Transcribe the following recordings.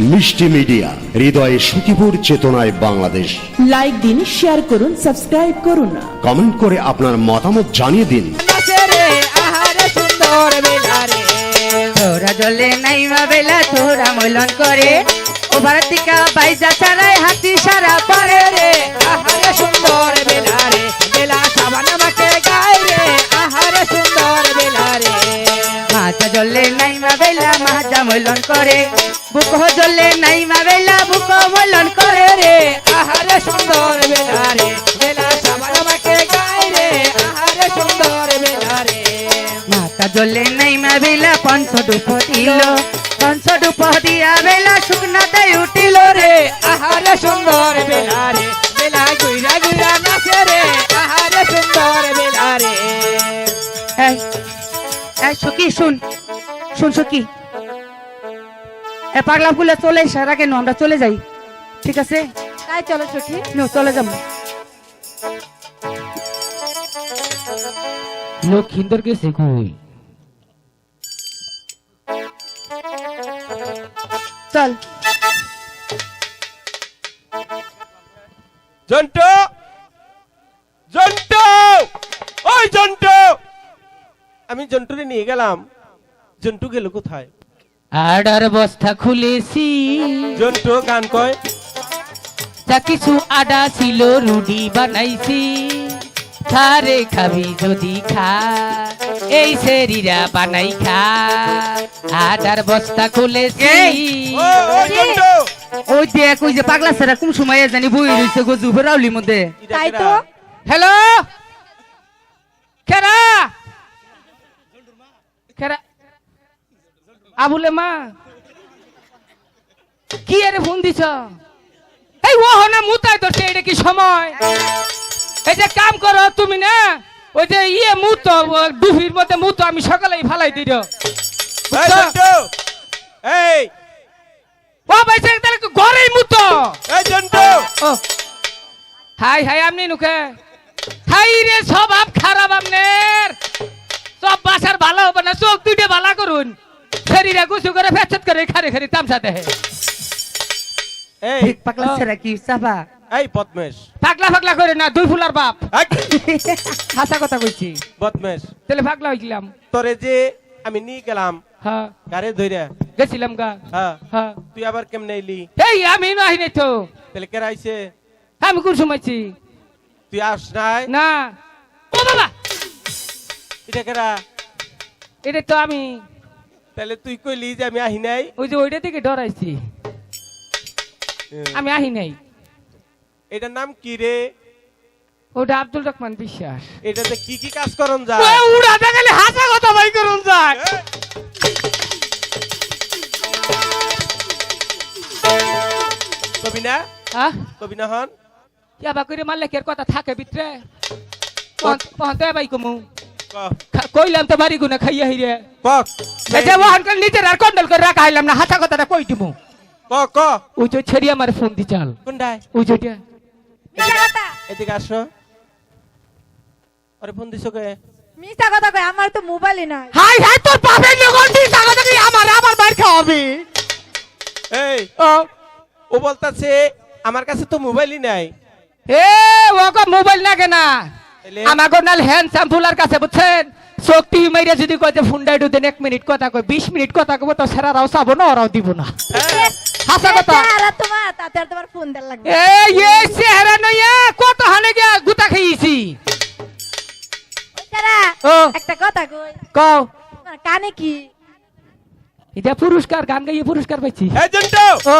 মিষ্টি মিডিয়া হৃদয়ে সুখীপুর চেতনায় বাংলাদেশ। লাইক দিন শেয়ার করুন সাবস্ক্রাইব করুন কমেন্ট করে আপনার মতামত জানিয়ে দিন। তোরা জলে বেলা তোরা মলন করে। বাইজা হাতি সারা পারে রে। আহারে সুন্দর বেলা রে বেলা সাবান মাকে গায়। জলে নাইমা বেলা মাথা মলন করে। বুক জলে নাইমা বেলা, বুক মলন করে রে। আহারে সুন্দর বেলা রে, বেলা সাবান মাকে গায় রে। আহারে সুন্দর বেলা রে। মাতা জলে নাইমা বেলা, পঞ্চ ডুপ দিল। পঞ্চ ডুপ দিয়া বেলা শুকনা তাই উঠিল রে। আহারে সুন্দর বেলা রে, বেলা গুইরা গুইরা নাচে রে। আহারে সুন্দর বেলা রে। এই সখী শুন। শুন কি? পাগলাম পাগলা ফুলে চলে সারা কেন আমরা চলে যাই। ঠিক আছে? তাই চলো সখী নো চলে যাব। লক্ষিন্দর গেছে কই? চল। জন্টু! জন্টু! ওই জন্টু! আমি জন্টুরে নিয়ে গেলাম। জন্টু গেল কোথায়? আডার বস্তা খুলেছি। জন্টু গান কয়। যা কিছু আডা ছিল রুডি বানাইছি। খারে খাবি যদি খা এই সেরিরা বানাই খা। আডার বস্তা খুলেছি। ও ও জন্টু। ওই দেখ ওই যে পাগলা সারা কোন সময় জানি বই রইছে গো রাউলির মধ্যে। তাই তো। হ্যালো? কেরা কেরা আবুলে মা কি আরে ফোন দিছ? এই ও না মুতাই ধরছে এটা কি সময়? এই যে কাম করো তুমি না ওই যে ইয়ে মুত ডুফির মধ্যে মুতো আমি সকালেই ফালাই দিল। এই ও ভাই তাহলে ঘরেই মুতো? এই জন্টু হাই হাই আপনি নুকে হাই রে স্বভাব খারাপ আপনার সব বাসার ভালো হবে না চোখ দুইটা ভালো করুন। শরীরে গুছু করে ফেচত করে খারে খারে তামসা দেহে। এই পাগলা সারা কি সাফা? এই বদমেশ। পাগলা পাগলা করে না দুই ফুলার বাপ। হাসা কথা কইছি। বদমেশ। তাহলে পাগলা হইছিলাম তোরে যে আমি নিয়ে গেলাম হ্যাঁ। গাড়ি ধইরা। গেছিলাম গা। হ্যাঁ। হ্যাঁ। তুই আবার কেমনে এলি এই আমি নাহি নাই তো। তাহলে কেরা আইছে? আমি কোন সময়ছি তুই আস নাই? না। ও বাবা! এটা কেরা? এটা তো আমি। তাহলে তুই কইলি যে আমি আহি নাই? ওই যে ওইটা থেকে ডরাইছি। আমি আহি নাই। এটার নাম কি রে? ওটা আব্দুল রহমান বিশ্বাস। এটাতে কি কি কাজ করন যায়? উড়া দেখালে হাসা কথা ভাই করুন যায়। কবি না হ্যাঁ কবি না হন? ইয়াবা করে মারলে কের কথা থাকে ভিতরে। পহতে ভাই কমু। ক। কইলাম তো বাড়ি গুনা খাইয়া হিরে ক এটা ওহান করে নিজের আর কন্ডল করে রাখা হইলাম না হাসা কথাটা কই দিমু? ক ক ওই যে ছেড়ি আমার ফোন দি চাল। কোনটায়? ওই যেটা মিথ্যা কথা। এদিকে আসো। আরে ফোন দিছো কে? মিথ্যা কথা কয় আমার তো মোবাইলই নাই। হাই হাই তোর বাপের লগন দি সাগা থেকে আমার আমার বাইর খাওয়াবি। এই ও। ও বলতাছে আমার কাছে তো মোবাইলই নাই। এ ওগো মোবাইল না। আমার নাল হ্যান্ডসাম ফুলার কাছে বুঝছেন? চোখ টিভি মাইরা যদি কয় যে ফোনটা একটু দেন এক মিনিট কথা কয় বিশ মিনিট কথা কব তো সেরারাও চাবো না ওরাও দিব না। হ্যাঁ, হাসা কথা। চেহারা তোমার তাতে আর তোমার ফোন দেওয়ার লাগবে এই এই চেহারা নইয়া কত হানে গিয়া গুতা খেয়েছি। একটা কথা কই। কও। কানে কি? এটা পুরস্কার গান গাইয়ে পুরস্কার পাইছি। এই ও।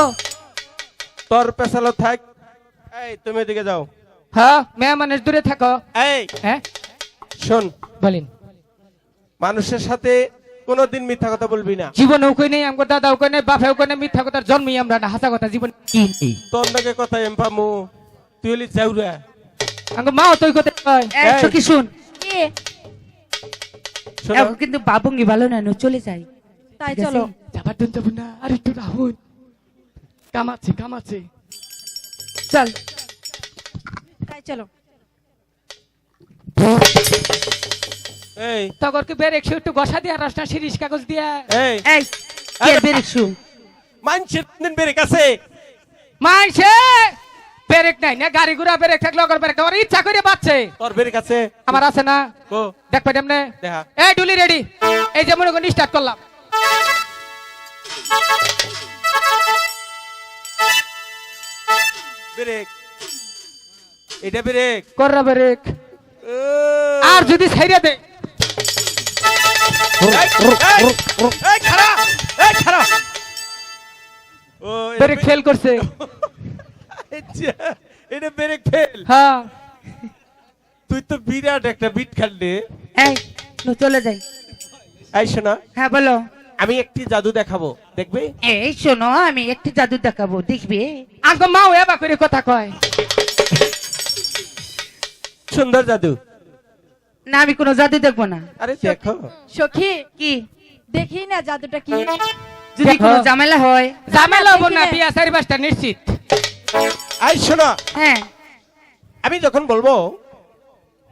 তোর পেছালো থাক। এই তুমি এদিকে যাও। হ্যাঁ? মেয়ে মানুষ দূরে থাকো। এই হ্যাঁ? শোন। বলেন। মানুষের সাথে কোনোদিন মিথ্যা কথা বলবি না। জীবন উকই নেই আমার দাদা উকই নেই বাপে উকই নেই মিথ্যা কথার জন্মই আমরা না হাসা কথা জীবন কি নেই? তোর নাকি কথা এম পামু তুই হলি চাউরা আমার মাও তুই কথা। শুন। কি? শোনো। কিন্তু বাবঙ্গি ভালো না নো চলে যাই। তাই চলো। যাবার দিন যাব না আর একটু রাহুল কামাচ্ছে কামাচ্ছে। চল। চলো। এই। তগরকে বের একশো একটু গসা দিয়া রসনা সিরিজ কাগজ দিয়া। এই। এই কে বেরিক শু মানুষের দিন বেড়ে গেছে মাইছে ব্রেক নাই না গাড়ি ঘোড়া ব্রেক থাকলে ওর ব্রেক ওর ইচ্ছা করে বাচ্ছে। তোর বেড়ে গেছে আমার আছে না? ও দেখ পাই এমনে। দেখা। এই ডুলি রেডি। এই যে মনে করি স্টার্ট করলাম। ব্রেক এটা ব্রেক। কররা ব্রেক। আর যদি ছাইরে দে। ও, ব্রেক ফেল করছে। আচ্ছা, এটা ব্রেক ফেল। হ্যাঁ। তুই তো বিরাট একটা বিট খান্ডে এই চলে যাই। এই শোনা। হ্যাঁ বলো। আমি একটি জাদু দেখাবো দেখবে? এই শোনো আমি একটি জাদু দেখাবো দেখবে? আঙ্গ মাও এবা করে কথা কয়। সুন্দর জাদু। না আমি কোনো জাদু দেখব না। আরে দেখো। সখী কি? দেখি না জাদুটা কি? যদি কোনো ঝামেলা হয়। ঝামেলা হব না বিয়া চারি পাঁচটা নিশ্চিত। শোনা। হ্যাঁ। আমি যখন বলব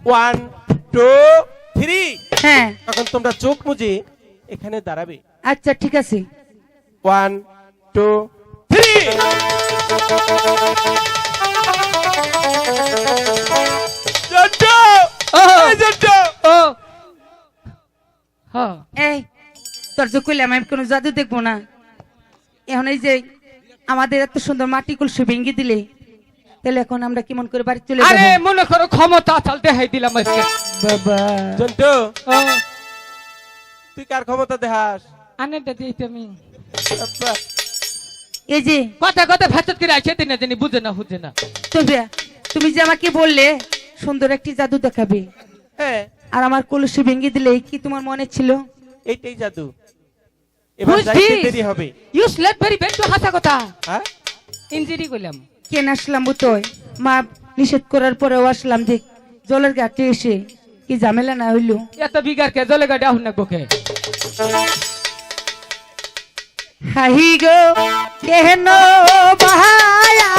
ওয়ান টু থ্রি হ্যাঁ। তখন তোমরা চোখ মুজে এখানে দাঁড়াবে। আচ্ছা ঠিক আছে। ওয়ান টু থ্রি এই তোর যে কইলাম আমি কোনো জাদু দেখব না। এখন এই যে আমাদের এত সুন্দর মাটি কলসি ভেঙে দিলে তাহলে এখন আমরা কেমন করে বাড়ি চলে আরে মনে করো ক্ষমতা চালতে হাই দিলাম আজকে বাবা। জন্টু তুই কার ক্ষমতা দেখাস আনেটা দিই তুমি এই যে কথা কথা ফেচত করে আসে দিন জানি বুঝে না বুঝে না। তুমি যে আমাকে বললে সুন্দর একটি জাদু দেখাবে। হ্যাঁ। আর আমার কলসি ভেঙে দিলে কি তোমার মনে ছিল? এইটাই জাদু। এবার যাইতে দেরি হবে। You slate very bad to হাসা কথা। হ্যাঁ? ইনজিরি কইলাম কেন আসলাম বুতোয় মা নিষেধ করার পরেও আসলাম যে জলের ঘাটে এসে কি ঝামেলা না হইল? এত বিগার কে? জলে গাড়ি আহুন না গোকে হাহি গো বাহায়া?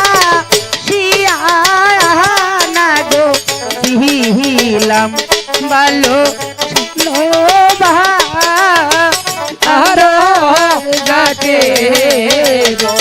শিয়া না গো জিহিলাম বালো লো বাহা আর গাতে গো।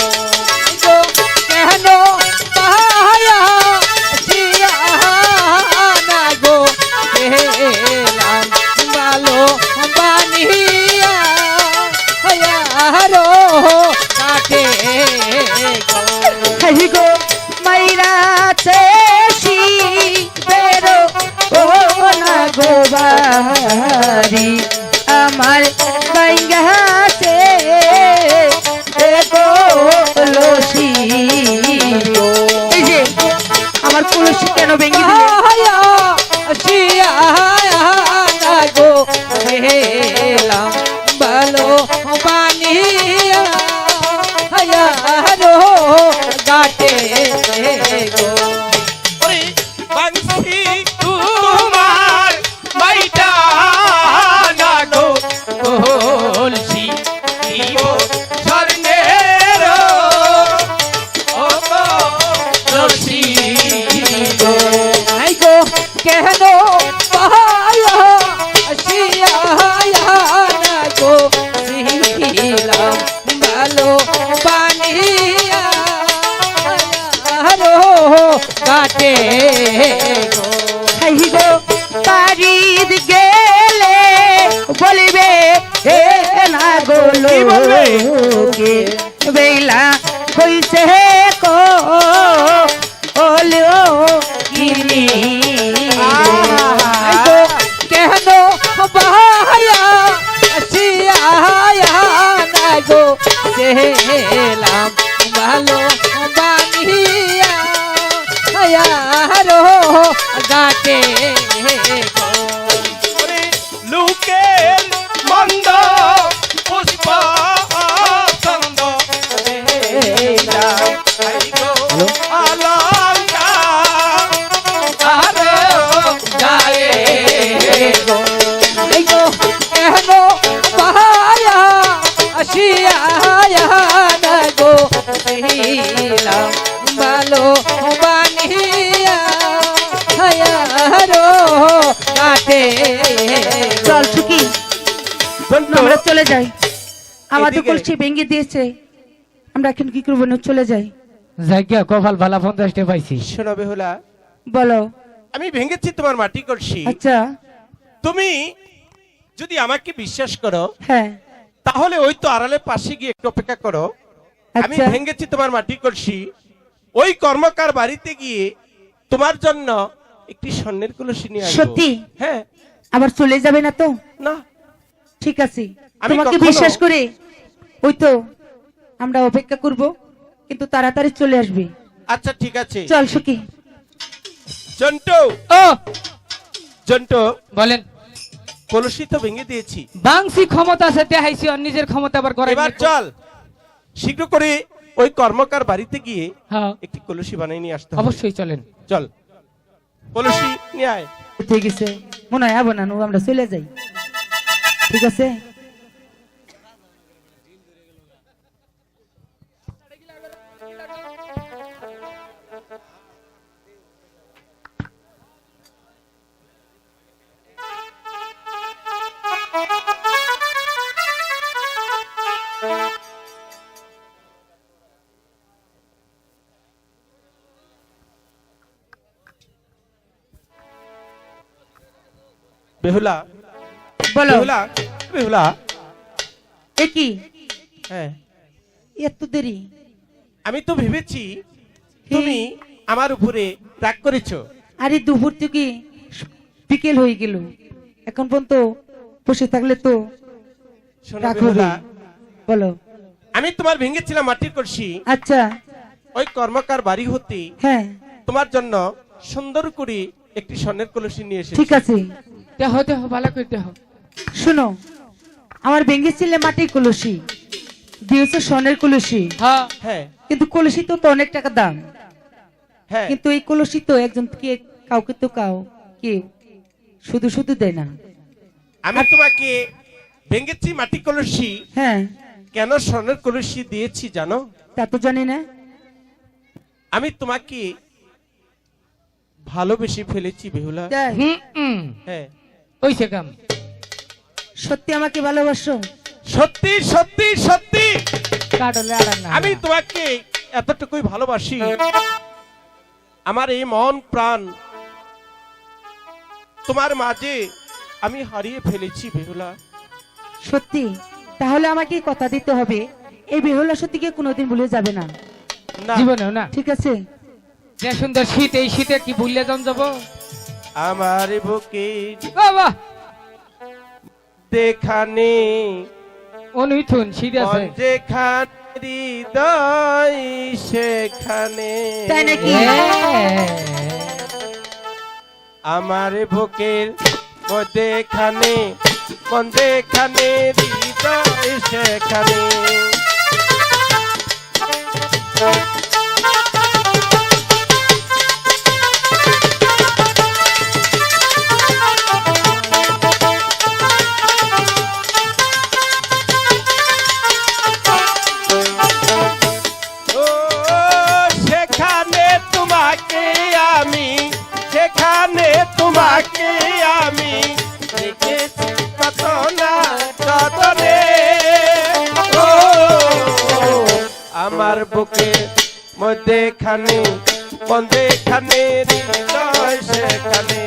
চল সুকি আমরা চলে যাই। আমাদের কলসি ভেঙে দিয়েছে। আমরা এখন কি করব? না চলে যাই। জায়গা কপাল ভালা পঞ্চাশটা পাইছি। শোনো বেহুলা। বলো। আমি ভেঙেছি তোমার মাটি কলসি। আচ্ছা। তুমি যদি আমাকে বিশ্বাস করো হ্যাঁ। তাহলে ওই তো আড়ালে পাশে গিয়ে একটু অপেক্ষা করো। আমি আচ্ছা। ভেঙেছি তোমার মাটি কলসি। ওই কর্মকার বাড়িতে গিয়ে তোমার জন্য একটি স্বর্ণের কলসি নিয়ে আসব। সত্যি? হ্যাঁ। আবার চলে যাবে না তো? না। ঠিক আছে। আমি তোমাকে বিশ্বাস করে ওই তো আমরা অপেক্ষা করব কিন্তু তাড়াতাড়ি চলে আসবে। আচ্ছা ঠিক আছে। চল সুখী। জন্টু! ও! জন্টু! বলেন। কলসি তো ভেঙে দিয়েছি। বাংসি ক্ষমতা আছে দেখাইছি আর নিজের ক্ষমতা আবার করাই এবার চল। শীঘ্র করে ওই কর্মকার বাড়িতে গিয়ে হ্যাঁ। একটি কলসি বানিয়ে নিয়ে আসতে হবে। অবশ্যই চলেন। চল। কলসি নিয়ে ঠিক আছে। মনে হয় না আমরা চলে যাই। ঠিক আছে? বেহুলা বলো। বেহুলা বেহুলা। এ কি? হ্যাঁ। এত দেরি। আমি তো ভেবেছি তুমি আমার উপরে রাগ করেছ। আরে দুপুর থেকে বিকেল হয়ে গেল। এখন পর্যন্ত বসে থাকলে তো রাগ হবে। বলো। আমি তোমার ভেঙেছিলাম মাটির কলসি। আচ্ছা। ওই কর্মকার বাড়ি হতে হ্যাঁ। তোমার জন্য সুন্দর করে একটি স্বর্ণের কলসি নিয়ে এসেছি। ঠিক আছে। দেহ দেহ ভালো করে দেহ। শোনো আমার ভেঙেছিলে মাটির কলসি দিয়েছে স্বর্ণের কলসি। হ্যাঁ। হ্যাঁ। কিন্তু কলসি তো তো অনেক টাকা দাম। হ্যাঁ। কিন্তু এই কলসি তো একজন কে কাউকে তো কাউ কেউ শুধু শুধু দেয় না। আমি তোমাকে ভেঙেছি মাটি কলসি হ্যাঁ। কেন স্বর্ণের কলসি দিয়েছি জানো? তা তো জানি না। আমি তোমাকে ভালোবেসে ফেলেছি বেহুলা। তাই? হুম হুম। হ্যাঁ। ওই সে কাম। সত্যি আমাকে ভালোবাসো? সত্যি সত্যি সত্যি। কাটলে আর না। আমি তোমাকে এতটুকুই ভালোবাসি। আমার এই মন প্রাণ তোমার মাঝে আমি হারিয়ে ফেলেছি বেহুলা। সত্যি? তাহলে আমাকে কথা দিতে হবে। এই বেহুলা সত্যিকে কোনোদিন ভুলে যাবে না। না। জীবনেও না। ঠিক আছে। যে সুন্দর শীত এই শীতে কি ভুললে যান যাব? আমার বুকে বাবা। দেখানে অনুইথুন আছে। যেখানে হৃদয় সেখানে। তাই নাকি? হ্যাঁ। আমার বুকের মধ্যেখানে মধ্যেখানে হৃদয় সেখানে। সেখানে তোমাকে আমি আমার বুকে মধ্যেখানে মধ্যেখানে হৃদয় সেখানে।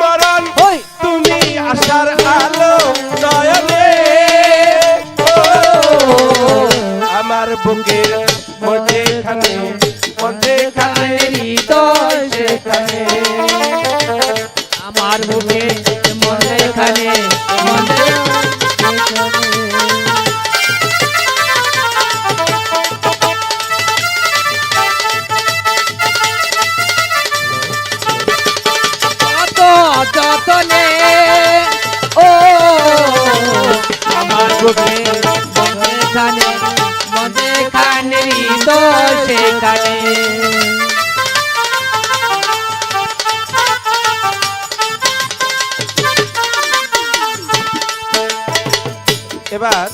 মরণ তুমি আসার আলো নয়নে। আমার বুকে হৃদয় সেখানে এবার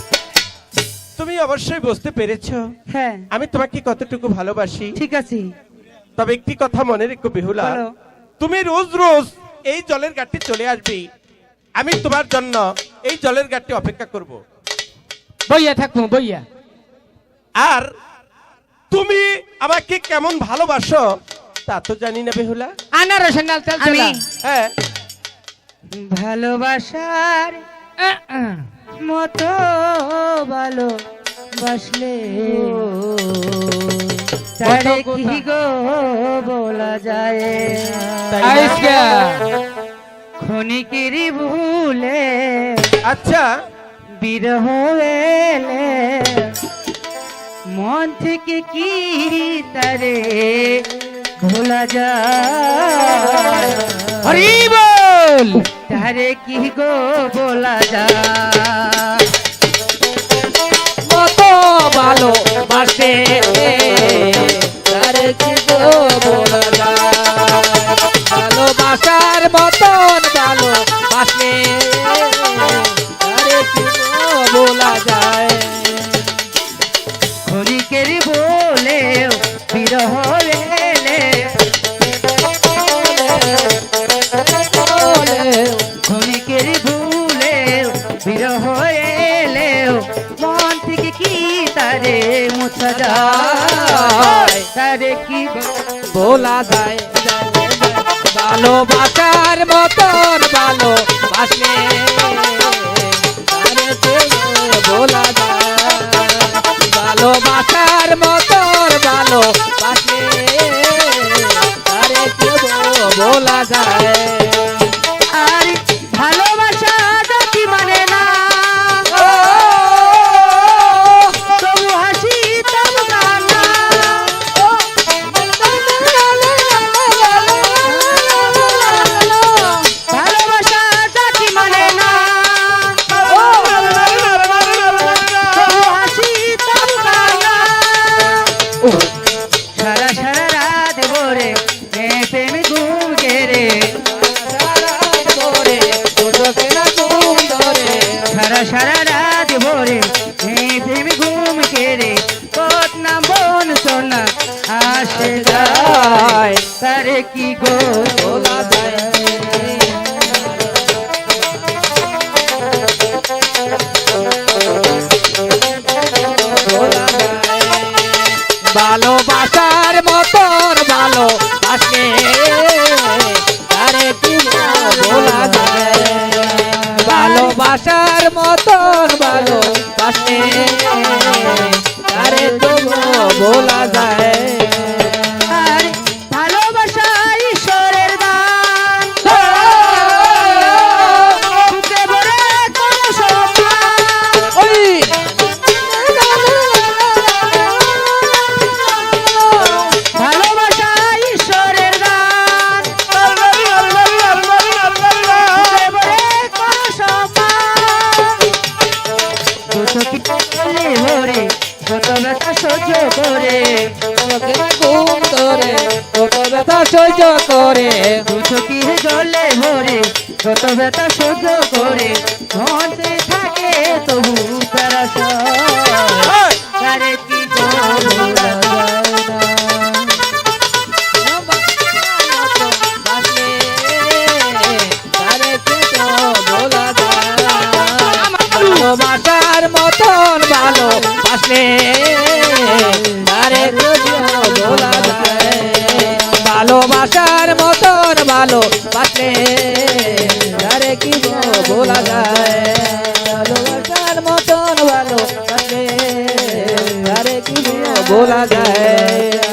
তুমি অবশ্যই বুঝতে পেরেছ। হ্যাঁ। আমি তোমাকে কতটুকু ভালোবাসি। ঠিক আছে। তবে একটি কথা মনে রেখো বেহুলা। তুমি রোজ রোজ এই জলের ঘাটে চলে আসবে। আমি তোমার জন্য এই জলের ঘাটে অপেক্ষা করব। বইয়া থাকব বইয়া। আর তুমি আমাকে কেমন ভালোবাসো তা তো জানি না বেহুলা আনারস নাল তেল আমি হ্যাঁ ভালোবাসার। মতো ভালো বাসলে তারে কি গো বলা যায়? আইসকা। ভুলে আচ্ছা বিরহ এলে মন থেকে কি তারে ভোলা যায়? হরি বল! তারে কি গো বলা যায়? কত ভালো বাসে তারে কি গো বলা বলা যায় ভালোবাসার মতন ভালো বাসলে ভোলা যায়। সহ্য করে মনতে থাকে তবু তারা সব।